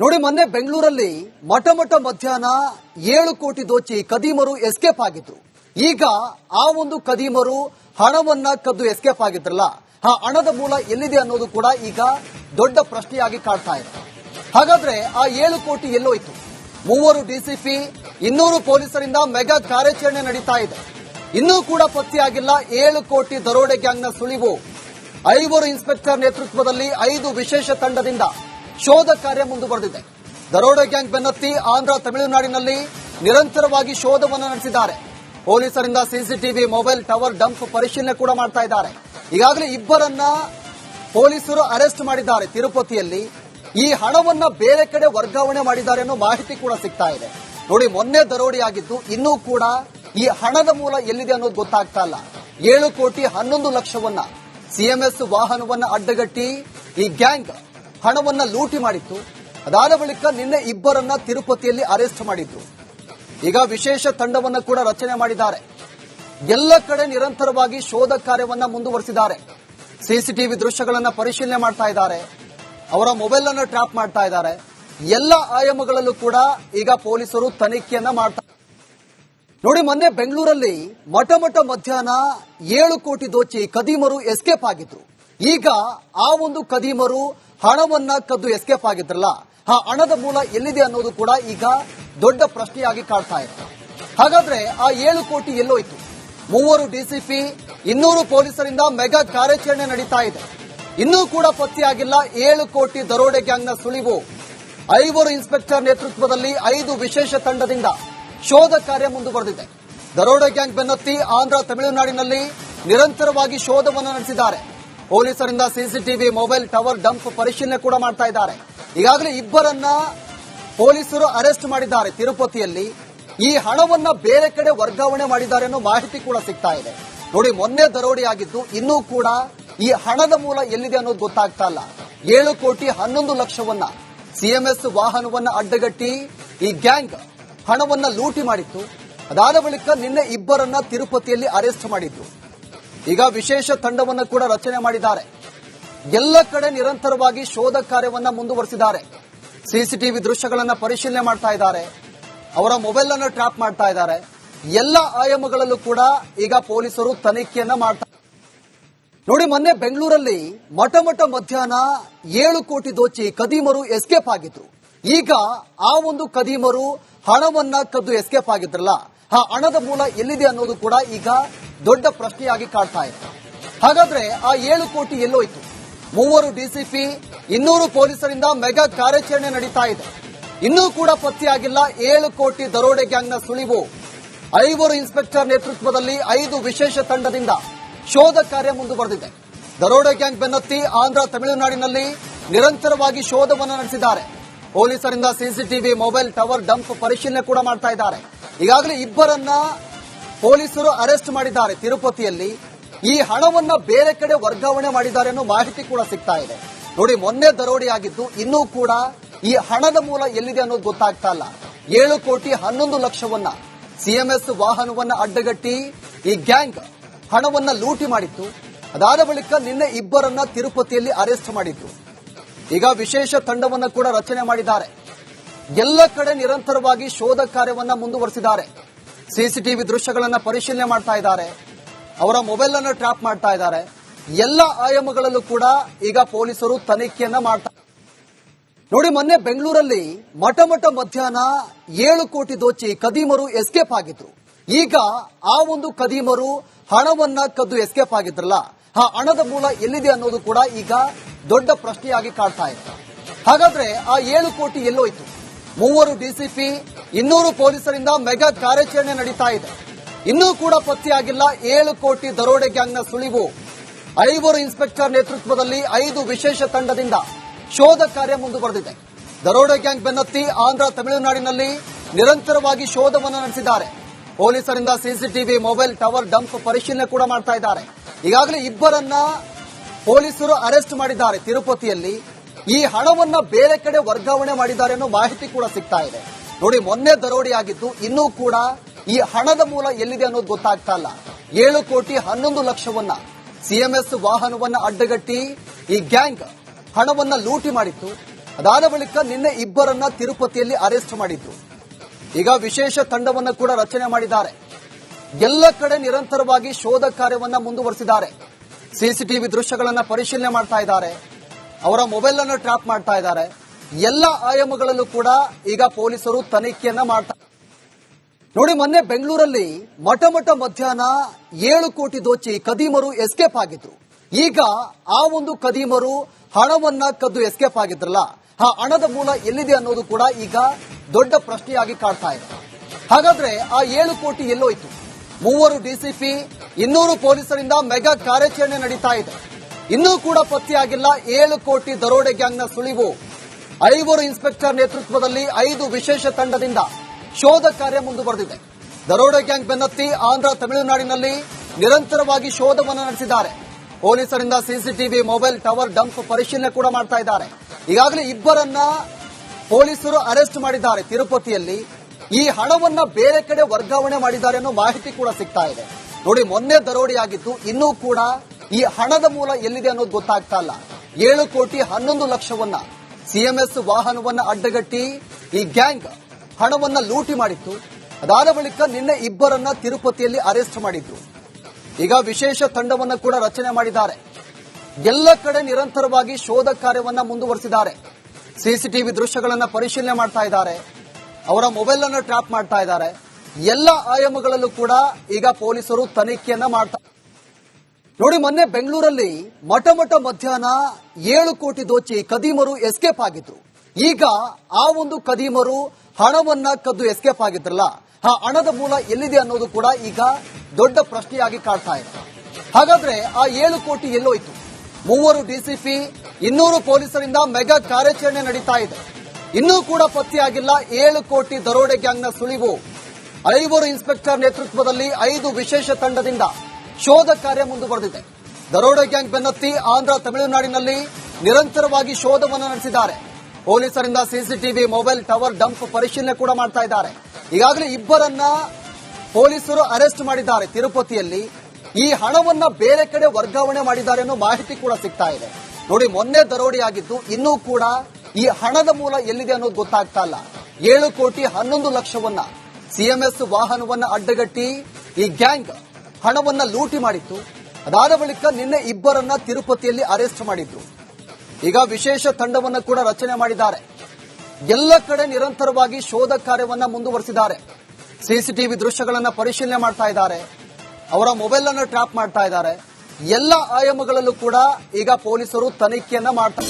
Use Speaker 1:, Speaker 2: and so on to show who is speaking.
Speaker 1: ನೋಡಿ, ಮೊನ್ನೆ ಬೆಂಗಳೂರಲ್ಲಿ ಮಠ ಮಠ ಮಧ್ಯಾಹ್ನ ಏಳು ಕೋಟಿ ದೋಚಿ ಕದೀಮರು ಎಸ್ಕೇಪ್ ಆಗಿದ್ರು. ಈಗ ಆ ಒಂದು ಕದೀಮರು ಹಣವನ್ನ ಕದ್ದು ಎಸ್ಕೇಪ್ ಆಗಿದ್ರಲ್ಲ, ಆ ಹಣದ ಮೂಲ ಎಲ್ಲಿದೆ ಅನ್ನೋದು ಕೂಡ ಈಗ ದೊಡ್ಡ ಪ್ರಶ್ನೆಯಾಗಿ ಕಾಡ್ತಾ ಇದೆ. ಹಾಗಾದ್ರೆ ಆ ಏಳು ಕೋಟಿ ಎಲ್ಲೋಯ್ತು? ಮೂವರು ಡಿಸಿಪಿ ಇನ್ನೂರು ಪೊಲೀಸರಿಂದ ಮೆಗಾ ಕಾರ್ಯಾಚರಣೆ ನಡೀತಾ ಇದೆ. ಇನ್ನೂ ಕೂಡ ಪತ್ತೆಯಾಗಿಲ್ಲ ಏಳು ಕೋಟಿ ದರೋಡೆ ಗ್ಯಾಂಗ್ನ ಸುಳಿವು. ಐವರು ಇನ್ಸ್ಪೆಕ್ಟರ್ ನೇತೃತ್ವದಲ್ಲಿ ಐದು ವಿಶೇಷ ತಂಡದಿಂದ ಶೋಧ ಕಾರ್ಯ ಮುಂದುವರೆದಿದೆ. ದರೋಡೆ ಗ್ಯಾಂಗ್ ಬೆನ್ನತ್ತಿ ಆಂಧ್ರ ತಮಿಳುನಾಡಿನಲ್ಲಿ ನಿರಂತರವಾಗಿ ಶೋಧವನ್ನು ನಡೆಸಿದ್ದಾರೆ. ಪೊಲೀಸರಿಂದ ಸಿಸಿಟಿವಿ ಮೊಬೈಲ್ ಟವರ್ ಡಂಪ್ ಪರಿಶೀಲನೆ ಕೂಡ ಮಾಡ್ತಾ ಇದ್ದಾರೆ. ಈಗಾಗಲೇ ಇಬ್ಬರನ್ನ ಪೊಲೀಸರು ಅರೆಸ್ಟ್ ಮಾಡಿದ್ದಾರೆ. ತಿರುಪತಿಯಲ್ಲಿ ಈ ಹಣವನ್ನ ಬೇರೆ ಕಡೆ ವರ್ಗಾವಣೆ ಮಾಡಿದ್ದಾರೆ ಅನ್ನೋ ಮಾಹಿತಿ ಕೂಡ ಸಿಗ್ತಾ ಇದೆ. ನೋಡಿ, ಮೊನ್ನೆ ದರೋಡೆಯಾಗಿದ್ದು ಇನ್ನೂ ಕೂಡ ಈ ಹಣದ ಮೂಲ ಎಲ್ಲಿದೆ ಅನ್ನೋದು ಗೊತ್ತಾಗ್ತಾ ಇಲ್ಲ. ಏಳು ಕೋಟಿ ಹನ್ನೊಂದು ಲಕ್ಷವನ್ನ ಸಿಎಂಎಸ್ ವಾಹನವನ್ನ ಅಡ್ಡಗಟ್ಟಿ ಈ ಗ್ಯಾಂಗ್ ಹಣವನ್ನ ಲೂಟಿ ಮಾಡಿತ್ತು. ಅದಾದ ಬಳಿಕ ನಿನ್ನೆ ಇಬ್ಬರನ್ನ ತಿರುಪತಿಯಲ್ಲಿ ಅರೆಸ್ಟ್ ಮಾಡಿದ್ರು. ಈಗ ವಿಶೇಷ ತಂಡವನ್ನ ಕೂಡ ರಚನೆ ಮಾಡಿದ್ದಾರೆ. ಎಲ್ಲ ಕಡೆ ನಿರಂತರವಾಗಿ ಶೋಧ ಕಾರ್ಯವನ್ನ ಮುಂದುವರೆಸಿದ್ದಾರೆ. ಸಿಸಿಟಿವಿ ದೃಶ್ಯಗಳನ್ನ ಪರಿಶೀಲನೆ ಮಾಡ್ತಾ ಇದ್ದಾರೆ. ಅವರ ಮೊಬೈಲ್ ಅನ್ನು ಟ್ರ್ಯಾಪ್ ಮಾಡ್ತಾ ಇದ್ದಾರೆ. ಎಲ್ಲ ಆಯಾಮಗಳಲ್ಲೂ ಕೂಡ ಈಗ ಪೊಲೀಸರು ತನಿಖೆಯನ್ನ ಮಾಡ್ತಾ ನೋಡಿ, ಮೊನ್ನೆ ಬೆಂಗಳೂರಲ್ಲಿ ಮಠ ಮಠ ಮಧ್ಯಾಹ್ನ ಏಳು ಕೋಟಿ ದೋಚಿ ಕದೀಮರು ಎಸ್ಕೇಪ್ ಆಗಿದ್ರು. ಈಗ ಆ ಒಂದು ಕದೀಮರು ಹಣವನ್ನ ಕದ್ದು ಎಸ್ಕೇಪ್ ಆಗಿದ್ರಲ್ಲ, ಆ ಹಣದ ಮೂಲ ಎಲ್ಲಿದೆ ಅನ್ನೋದು ಕೂಡ ಈಗ ದೊಡ್ಡ ಪ್ರಶ್ನೆಯಾಗಿ ಕಾಡ್ತಾ ಇದೆ. ಹಾಗಾದ್ರೆ ಆ ಏಳು ಕೋಟಿ ಎಲ್ಲೋಯ್ತು. ಮೂವರು ಡಿಸಿಪಿ ಇನ್ನೂರು ಪೊಲೀಸರಿಂದ ಮೆಗಾ ಕಾರ್ಯಾಚರಣೆ ನಡೀತಾ ಇದೆ. ಇನ್ನೂ ಕೂಡ ಪತ್ತೆಯಾಗಿಲ್ಲ ಏಳು ಕೋಟಿ ದರೋಡೆ ಗ್ಯಾಂಗ್ನ ಸುಳಿವು. ಐವರು ಇನ್ಸ್ಪೆಕ್ಟರ್ ನೇತೃತ್ವದಲ್ಲಿ ಐದು ವಿಶೇಷ ತಂಡದಿಂದ ಶೋಧ ಕಾರ್ಯ ಮುಂದುವರೆದಿದೆ. ದರೋಡೆ ಗ್ಯಾಂಗ್ ಬೆನ್ನತ್ತಿ ಆಂಧ್ರ ತಮಿಳುನಾಡಿನಲ್ಲಿ ನಿರಂತರವಾಗಿ ಶೋಧವನ್ನು ನಡೆಸಿದ್ದಾರೆ. ಪೊಲೀಸರಿಂದ ಸಿಸಿಟಿವಿ ಮೊಬೈಲ್ ಟವರ್ ಡಂಪ್ ಪರಿಶೀಲನೆ ಕೂಡ ಮಾಡ್ತಾ ಇದ್ದಾರೆ. ಈಗಾಗಲೇ ಇಬ್ಬರನ್ನ ಪೊಲೀಸರು ಅರೆಸ್ಟ್ ಮಾಡಿದ್ದಾರೆ ತಿರುಪತಿಯಲ್ಲಿ. ಈ ಹಣವನ್ನ ಬೇರೆ ಕಡೆ ವರ್ಗಾವಣೆ ಮಾಡಿದ್ದಾರೆ ಅನ್ನೋ ಮಾಹಿತಿ ಕೂಡ ಸಿಗ್ತಾ ಇದೆ. ನೋಡಿ, ಮೊನ್ನೆ ದರೋಡೆ ಆಗಿದ್ದು ಇನ್ನೂ ಕೂಡ ಈ ಹಣದ ಮೂಲ ಎಲ್ಲಿದೆ ಅನ್ನೋದು ಗೊತ್ತಾಗ್ತಾ ಇಲ್ಲ. ಏಳು ಕೋಟಿ ಹನ್ನೊಂದು ಲಕ್ಷವನ್ನ ಸಿಎಂಎಸ್ ವಾಹನವನ್ನ ಅಡ್ಡಗಟ್ಟಿ ಈ ಗ್ಯಾಂಗ್ ಹಣವನ್ನ ಲೂಟಿ ಮಾಡಿತ್ತು. ಅದಾದ ಬಳಿಕ ನಿನ್ನೆ ಇಬ್ಬರನ್ನ ತಿರುಪತಿಯಲ್ಲಿ ಅರೆಸ್ಟ್ ಮಾಡಿದ್ರು. ಈಗ ವಿಶೇಷ ತಂಡವನ್ನು ಕೂಡ ರಚನೆ ಮಾಡಿದ್ದಾರೆ. ಎಲ್ಲ ಕಡೆ ನಿರಂತರವಾಗಿ ಶೋಧ ಕಾರ್ಯವನ್ನ ಮುಂದುವರೆಸಿದ್ದಾರೆ. ಸಿಸಿಟಿವಿ ದೃಶ್ಯಗಳನ್ನು ಪರಿಶೀಲನೆ ಮಾಡ್ತಾ ಇದ್ದಾರೆ. ಅವರ ಮೊಬೈಲ್ ಅನ್ನು ಟ್ರ್ಯಾಪ್ ಮಾಡ್ತಾ ಇದ್ದಾರೆ. ಎಲ್ಲ ಆಯಾಮಗಳಲ್ಲೂ ಕೂಡ ಈಗ ಪೊಲೀಸರು ತನಿಖೆಯನ್ನ ಮಾಡ್ತಾ ನೋಡಿ, ಮೊನ್ನೆ ಬೆಂಗಳೂರಲ್ಲಿ ಮಠ ಮಠ ಮಧ್ಯಾಹ್ನ ಏಳು ಕೋಟಿ ದೋಚಿ ಕದೀಮರು ಎಸ್ಕೇಪ್ ಆಗಿದ್ರು. ಈಗ ಆ ಒಂದು ಕದೀಮರು ಹಣವನ್ನ ಕದ್ದು ಎಸ್ಕೇಪ್ ಆಗಿದ್ರಲ್ಲ. ಆ ಹಣದ ಮೂಲ ಎಲ್ಲಿದೆ ಅನ್ನೋದು ಕೂಡ ಈಗ ದೊಡ್ಡ ಪ್ರಶ್ನೆಯಾಗಿ ಕಾಡ್ತಾ ಇದೆ. ಹಾಗಾದ್ರೆ ಆ ಏಳು ಕೋಟಿ ಎಲ್ಲೋಯ್ತು. ಮೂವರು ಡಿಸಿಪಿ ಇನ್ನೂರು ಪೊಲೀಸರಿಂದ ಮೆಗಾ ಕಾರ್ಯಾಚರಣೆ ನಡೀತಾ ಇದೆ. ಇನ್ನೂ ಕೂಡ ಪತ್ತೆಯಾಗಿಲ್ಲ. ಏಳು ಕೋಟಿ ದರೋಡೆ ಗ್ಯಾಂಗ್ನ ಸುಳಿವು. ಐವರು ಇನ್ಸ್ಪೆಕ್ಟರ್ ನೇತೃತ್ವದಲ್ಲಿ ಐದು ವಿಶೇಷ ತಂಡದಿಂದ ಶೋಧ ಕಾರ್ಯ ಮುಂದುವರೆದಿದೆ. ದರೋಡೆ ಗ್ಯಾಂಗ್ ಬೆನ್ನತ್ತಿ ಆಂಧ್ರ, ತಮಿಳುನಾಡಿನಲ್ಲಿ ನಿರಂತರವಾಗಿ ಶೋಧವನ್ನು ನಡೆಸಿದ್ದಾರೆ. ಪೊಲೀಸರಿಂದ ಸಿಸಿಟಿವಿ ಮೊಬೈಲ್ ಟವರ್, ಡಂಪ್ ಪರಿಶೀಲನೆ ಕೂಡ ಮಾಡ್ತಾ ಇದ್ದಾರೆ. ಈಗಾಗಲೇ ಇಬ್ಬರನ್ನ ಪೊಲೀಸರು ಅರೆಸ್ಟ್ ಮಾಡಿದ್ದಾರೆ ತಿರುಪತಿಯಲ್ಲಿ. ಈ ಹಣವನ್ನ ಬೇರೆ ಕಡೆ ವರ್ಗಾವಣೆ ಮಾಡಿದ್ದಾರೆ ಅನ್ನೋ ಮಾಹಿತಿ ಕೂಡ ಸಿಗ್ತಾ ಇದೆ. ನೋಡಿ, ಮೊನ್ನೆ ದರೋಡೆ ಆಗಿದ್ದು ಇನ್ನೂ ಕೂಡ ಈ ಹಣದ ಮೂಲ ಎಲ್ಲಿದೆ ಅನ್ನೋದು ಗೊತ್ತಾಗ್ತಾ ಇಲ್ಲ. ಏಳು ಕೋಟಿ ಹನ್ನೊಂದು ಲಕ್ಷವನ್ನ ಸಿಎಂಎಸ್ ವಾಹನವನ್ನ ಅಡ್ಡಗಟ್ಟಿ ಈ ಗ್ಯಾಂಗ್ ಹಣವನ್ನ ಲೂಟಿ ಮಾಡಿತ್ತು. ಅದಾದ ಬಳಿಕ ನಿನ್ನೆ ಇಬ್ಬರನ್ನ ತಿರುಪತಿಯಲ್ಲಿ ಅರೆಸ್ಟ್ ಮಾಡಿದ್ರು. ಈಗ ವಿಶೇಷ ತಂಡವನ್ನ ಕೂಡ ರಚನೆ ಮಾಡಿದ್ದಾರೆ. ಎಲ್ಲ ಕಡೆ ನಿರಂತರವಾಗಿ ಶೋಧ ಕಾರ್ಯವನ್ನ ಮುಂದುವರೆಸಿದ್ದಾರೆ. ಸಿಸಿಟಿವಿ ದೃಶ್ಯಗಳನ್ನ ಪರಿಶೀಲನೆ ಮಾಡ್ತಾ ಇದ್ದಾರೆ. ಅವರ ಮೊಬೈಲ್ ಅನ್ನು ಟ್ರ್ಯಾಪ್ ಮಾಡ್ತಾ ಇದ್ದಾರೆ. ಎಲ್ಲ ಆಯಾಮಗಳಲ್ಲೂ ಕೂಡ ಈಗ ಪೊಲೀಸರು ತನಿಖೆಯನ್ನ ಮಾಡ್ತಾ ನೋಡಿ, ಮೊನ್ನೆ ಬೆಂಗಳೂರಲ್ಲಿ ಮಠ ಮಠ ಮಧ್ಯಾಹ್ನ ಏಳು ಕೋಟಿ ದೋಚಿ ಕದೀಮರು ಎಸ್ಕೇಪ್ ಆಗಿದ್ರು. ಈಗ ಆ ಒಂದು ಕದೀಮರು ಹಣವನ್ನ ಕದ್ದು ಎಸ್ಕೇಪ್ ಆಗಿದ್ರಲ್ಲ, ಆ ಹಣದ ಮೂಲ ಎಲ್ಲಿದೆ ಅನ್ನೋದು ಕೂಡ ಈಗ ದೊಡ್ಡ ಪ್ರಶ್ನೆಯಾಗಿ ಕಾಡ್ತಾ ಇದೆ. ಹಾಗಾದ್ರೆ ಆ ಏಳು ಕೋಟಿ ಎಲ್ಲೋಯ್ತು. ಮೂವರು ಡಿಸಿಪಿ, ಇನ್ನೂರು ಪೊಲೀಸರಿಂದ ಮೆಗಾ ಕಾರ್ಯಾಚರಣೆ ನಡೀತಾ ಇದೆ. ಇನ್ನೂ ಕೂಡ ಪತ್ತೆಯಾಗಿಲ್ಲ ಏಳು ಕೋಟಿ ದರೋಡೆ ಗ್ಯಾಂಗ್ನ ಸುಳಿವು. ಐವರು ಇನ್ಸ್ಪೆಕ್ಟರ್ ನೇತೃತ್ವದಲ್ಲಿ ಐದು ವಿಶೇಷ ತಂಡದಿಂದ ಶೋಧ ಕಾರ್ಯ ಮುಂದುವರೆದಿದೆ. ದರೋಡೆ ಗ್ಯಾಂಗ್ ಬೆನ್ನತ್ತಿ ಆಂಧ್ರ ತಮಿಳುನಾಡಿನಲ್ಲಿ ನಿರಂತರವಾಗಿ ಶೋಧವನ್ನು ನಡೆಸಿದ್ದಾರೆ. ಪೊಲೀಸರಿಂದ ಸಿಸಿಟಿವಿ, ಮೊಬೈಲ್ ಟವರ್ ಡಂಪ್ ಪರಿಶೀಲನೆ ಕೂಡ ಮಾಡ್ತಾ ಇದ್ದಾರೆ. ಈಗಾಗಲೇ ಇಬ್ಬರನ್ನ ಪೊಲೀಸರು ಅರೆಸ್ಟ್ ಮಾಡಿದ್ದಾರೆ ತಿರುಪತಿಯಲ್ಲಿ. ಈ ಹಣವನ್ನ ಬೇರೆ ಕಡೆ ವರ್ಗಾವಣೆ ಮಾಡಿದ್ದಾರೆ ಅನ್ನೋ ಮಾಹಿತಿ ಕೂಡ ಸಿಗ್ತಾ ಇದೆ. ನೋಡಿ, ಮೊನ್ನೆ ದರೋಡೆ ಆಗಿದ್ದು ಇನ್ನೂ ಕೂಡ ಈ ಹಣದ ಮೂಲ ಎಲ್ಲಿದೆ ಅನ್ನೋದು ಗೊತ್ತಾಗ್ತಾ ಇಲ್ಲ. ಏಳು ಕೋಟಿ ಹನ್ನೊಂದು ಲಕ್ಷವನ್ನ ಸಿಎಂಎಸ್ ವಾಹನವನ್ನ ಅಡ್ಡಗಟ್ಟಿ ಈ ಗ್ಯಾಂಗ್ ಹಣವನ್ನ ಲೂಟಿ ಮಾಡಿತ್ತು. ಅದಾದ ಬಳಿಕ ನಿನ್ನೆ ಇಬ್ಬರನ್ನ ತಿರುಪತಿಯಲ್ಲಿ ಅರೆಸ್ಟ್ ಮಾಡಿದ್ರು. ಈಗ ವಿಶೇಷ ತಂಡವನ್ನ ಕೂಡ ರಚನೆ ಮಾಡಿದ್ದಾರೆ. ಎಲ್ಲ ಕಡೆ ನಿರಂತರವಾಗಿ ಶೋಧ ಕಾರ್ಯವನ್ನ ಮುಂದುವರೆಸಿದ್ದಾರೆ. ಸಿಸಿಟಿವಿ ದೃಶ್ಯಗಳನ್ನ ಪರಿಶೀಲನೆ ಮಾಡ್ತಾ ಇದ್ದಾರೆ. ಅವರ ಮೊಬೈಲ್ ಅನ್ನು ಟ್ರ್ಯಾಪ್ ಮಾಡ್ತಾ ಇದ್ದಾರೆ. ಎಲ್ಲ ಆಯಾಮಗಳಲ್ಲೂ ಕೂಡ ಈಗ ಪೊಲೀಸರು ತನಿಖೆಯನ್ನ ಮಾಡ್ತಾ ನೋಡಿ, ಮೊನ್ನೆ ಬೆಂಗಳೂರಲ್ಲಿ ಮಠ ಮಠ ಮಧ್ಯಾಹ್ನ ಏಳು ಕೋಟಿ ದೋಚಿ ಕದೀಮರು ಎಸ್ಕೇಪ್ ಆಗಿದ್ರು. ಈಗ ಆ ಒಂದು ಕದೀಮರು ಹಣವನ್ನ ಕದ್ದು ಎಸ್ಕೇಪ್ ಆಗಿದ್ರಲ್ಲ, ಆ ಹಣದ ಮೂಲ ಎಲ್ಲಿದೆ ಅನ್ನೋದು ಕೂಡ ಈಗ ದೊಡ್ಡ ಪ್ರಶ್ನೆಯಾಗಿ ಕಾಡ್ತಾ ಇದೆ. ಹಾಗಾದ್ರೆ ಆ ಏಳು ಕೋಟಿ ಎಲ್ಲೋಯ್ತು. ಮೂವರು ಡಿಸಿಪಿ ಇನ್ನೂರು ಪೊಲೀಸರಿಂದ ಮೆಗಾ ಕಾರ್ಯಾಚರಣೆ ನಡೀತಾ ಇದೆ. ಇನ್ನೂ ಕೂಡ ಪತ್ತೆಯಾಗಿಲ್ಲ. ಏಳು ಕೋಟಿ ದರೋಡೆ ಗ್ಯಾಂಗ್ನ ಸುಳಿವು. ಐವರು ಇನ್ಸ್ಪೆಕ್ಟರ್ ನೇತೃತ್ವದಲ್ಲಿ ಐದು ವಿಶೇಷ ತಂಡದಿಂದ ಶೋಧ ಕಾರ್ಯ ಮುಂದುವರೆದಿದೆ. ದರೋಡೆ ಗ್ಯಾಂಗ್ ಬೆನ್ನತ್ತಿ ಆಂಧ್ರ ತಮಿಳುನಾಡಿನಲ್ಲಿ ನಿರಂತರವಾಗಿ ಶೋಧವನ್ನು ನಡೆಸಿದ್ದಾರೆ. ಪೊಲೀಸರಿಂದ ಸಿಸಿಟಿವಿ, ಮೊಬೈಲ್ ಟವರ್ ಡಂಪ್ ಪರಿಶೀಲನೆ ಕೂಡ ಮಾಡ್ತಾ ಇದ್ದಾರೆ. ಈಗಾಗಲೇ ಇಬ್ಬರನ್ನ ಪೊಲೀಸರು ಅರೆಸ್ಟ್ ಮಾಡಿದ್ದಾರೆ. ತಿರುಪತಿಯಲ್ಲಿ ಈ ಹಣವನ್ನ ಬೇರೆ ಕಡೆ ವರ್ಗಾವಣೆ ಮಾಡಿದ್ದಾರೆ ಅನ್ನೋ ಮಾಹಿತಿ ಕೂಡ ಸಿಗ್ತಾ ಇದೆ. ನೋಡಿ, ಮೊನ್ನೆ ದರೋಡೆಯಾಗಿದ್ದು ಇನ್ನೂ ಕೂಡ ಈ ಹಣದ ಮೂಲ ಎಲ್ಲಿದೆ ಅನ್ನೋದು ಗೊತ್ತಾಗ್ತಾ ಇಲ್ಲ. ಏಳು ಕೋಟಿ ಹನ್ನೊಂದು ಲಕ್ಷವನ್ನ ಸಿಎಂಎಸ್ ವಾಹನವನ್ನ ಅಡ್ಡಗಟ್ಟಿ ಈ ಗ್ಯಾಂಗ್ ಹಣವನ್ನ ಲೂಟಿ ಮಾಡಿತ್ತು. ಅದಾದ ಬಳಿಕ ನಿನ್ನೆ ಇಬ್ಬರನ್ನ ತಿರುಪತಿಯಲ್ಲಿ ಅರೆಸ್ಟ್ ಮಾಡಿದ್ರು. ಈಗ ವಿಶೇಷ ತಂಡವನ್ನ ಕೂಡ ರಚನೆ ಮಾಡಿದ್ದಾರೆ. ಎಲ್ಲ ಕಡೆ ನಿರಂತರವಾಗಿ ಶೋಧ ಕಾರ್ಯವನ್ನ ಮುಂದುವರೆಸಿದ್ದಾರೆ. ಸಿಸಿಟಿವಿ ದೃಶ್ಯಗಳನ್ನ ಪರಿಶೀಲನೆ ಮಾಡ್ತಾ ಇದ್ದಾರೆ. ಅವರ ಮೊಬೈಲ್ ಅನ್ನು ಟ್ರ್ಯಾಪ್ ಮಾಡ್ತಾ ಇದ್ದಾರೆ. ಎಲ್ಲ ಆಯಾಮಗಳಲ್ಲೂ ಕೂಡ ಈಗ ಪೊಲೀಸರು ತನಿಖೆಯನ್ನ ಮಾಡ್ತಾ ನೋಡಿ, ಮೊನ್ನೆ ಬೆಂಗಳೂರಲ್ಲಿ ಮಠ ಮಠ ಮಧ್ಯಾಹ್ನ ಏಳು ಕೋಟಿ ದೋಚಿ ಕದೀಮರು ಎಸ್ಕೇಪ್ ಆಗಿದ್ರು. ಈಗ ಆ ಒಂದು ಕದೀಮರು ಹಣವನ್ನ ಕದ್ದು ಎಸ್ಕೇಪ್ ಆಗಿದ್ರಲ್ಲ, ಆ ಹಣದ ಮೂಲ ಎಲ್ಲಿದೆ ಅನ್ನೋದು ಕೂಡ ಈಗ ದೊಡ್ಡ ಪ್ರಶ್ನೆಯಾಗಿ ಕಾಡ್ತಾ ಇದೆ. ಹಾಗಾದ್ರೆ ಆ ಏಳು ಕೋಟಿ ಎಲ್ಲೋಯ್ತು? ಮೂವರು ಡಿಸಿಪಿ ಇನ್ನೂರು ಪೊಲೀಸರಿಂದ ಮೆಗಾ ಕಾರ್ಯಾಚರಣೆ ನಡೀತಾ ಇದೆ. ಇನ್ನೂ ಕೂಡ ಪತ್ತೆಯಾಗಿಲ್ಲ ಏಳು ಕೋಟಿ ದರೋಡೆ ಗ್ಯಾಂಗ್ನ ಸುಳಿವು. ಐವರು ಇನ್ಸ್ಪೆಕ್ಟರ್ ನೇತೃತ್ವದಲ್ಲಿ ಐದು ವಿಶೇಷ ತಂಡದಿಂದ ಶೋಧ ಕಾರ್ಯ ಮುಂದುವರೆದಿದೆ. ದರೋಡ ಗ್ಯಾಂಗ್ ಬೆನ್ನತ್ತಿ ಆಂಧ್ರ ತಮಿಳುನಾಡಿನಲ್ಲಿ ನಿರಂತರವಾಗಿ ಶೋಧವನ್ನು ನಡೆಸಿದ್ದಾರೆ. ಪೊಲೀಸರಿಂದ ಸಿಸಿಟಿವಿ ಮೊಬೈಲ್ ಟವರ್ ಡಂಪ್ ಪರಿಶೀಲನೆ ಕೂಡ ಮಾಡ್ತಾ ಇದ್ದಾರೆ. ಈಗಾಗಲೇ ಇಬ್ಬರನ್ನ ಪೊಲೀಸರು ಅರೆಸ್ಟ್ ಮಾಡಿದ್ದಾರೆ. ತಿರುಪತಿಯಲ್ಲಿ ಈ ಹಣವನ್ನ ಬೇರೆ ಕಡೆ ವರ್ಗಾವಣೆ ಮಾಡಿದ್ದಾರೆ ಅನ್ನೋ ಮಾಹಿತಿ ಕೂಡ ಸಿಗ್ತಾ ಇದೆ. ನೋಡಿ, ಮೊನ್ನೆ ದರೋಡೆಯಾಗಿದ್ದು ಇನ್ನೂ ಕೂಡ ಈ ಹಣದ ಮೂಲ ಎಲ್ಲಿದೆ ಅನ್ನೋದು ಗೊತ್ತಾಗ್ತಾ ಇಲ್ಲ. ಏಳು ಕೋಟಿ ಹನ್ನೊಂದು ಲಕ್ಷವನ್ನ ಸಿಎಂಎಸ್ ವಾಹನವನ್ನ ಅಡ್ಡಗಟ್ಟಿ ಈ ಗ್ಯಾಂಗ್ ಹಣವನ್ನ ಲೂಟಿ ಮಾಡಿತ್ತು. ಅದಾದ ಬಳಿಕ ನಿನ್ನೆ ಇಬ್ಬರನ್ನ ತಿರುಪತಿಯಲ್ಲಿ ಅರೆಸ್ಟ್ ಮಾಡಿದ್ರು. ಈಗ ವಿಶೇಷ ತಂಡವನ್ನು ಕೂಡ ರಚನೆ ಮಾಡಿದ್ದಾರೆ. ಎಲ್ಲ ಕಡೆ ನಿರಂತರವಾಗಿ ಶೋಧ ಕಾರ್ಯವನ್ನ ಮುಂದುವರೆಸಿದ್ದಾರೆ. ಸಿಸಿಟಿವಿ ದೃಶ್ಯಗಳನ್ನ ಪರಿಶೀಲನೆ ಮಾಡ್ತಾ ಇದ್ದಾರೆ. ಅವರ ಮೊಬೈಲ್ ಅನ್ನು ಟ್ರ್ಯಾಪ್ ಮಾಡ್ತಾ ಇದ್ದಾರೆ. ಎಲ್ಲ ಆಯಾಮಗಳಲ್ಲೂ ಕೂಡ ಈಗ ಪೊಲೀಸರು ತನಿಖೆಯನ್ನ ಮಾಡ್ತಾ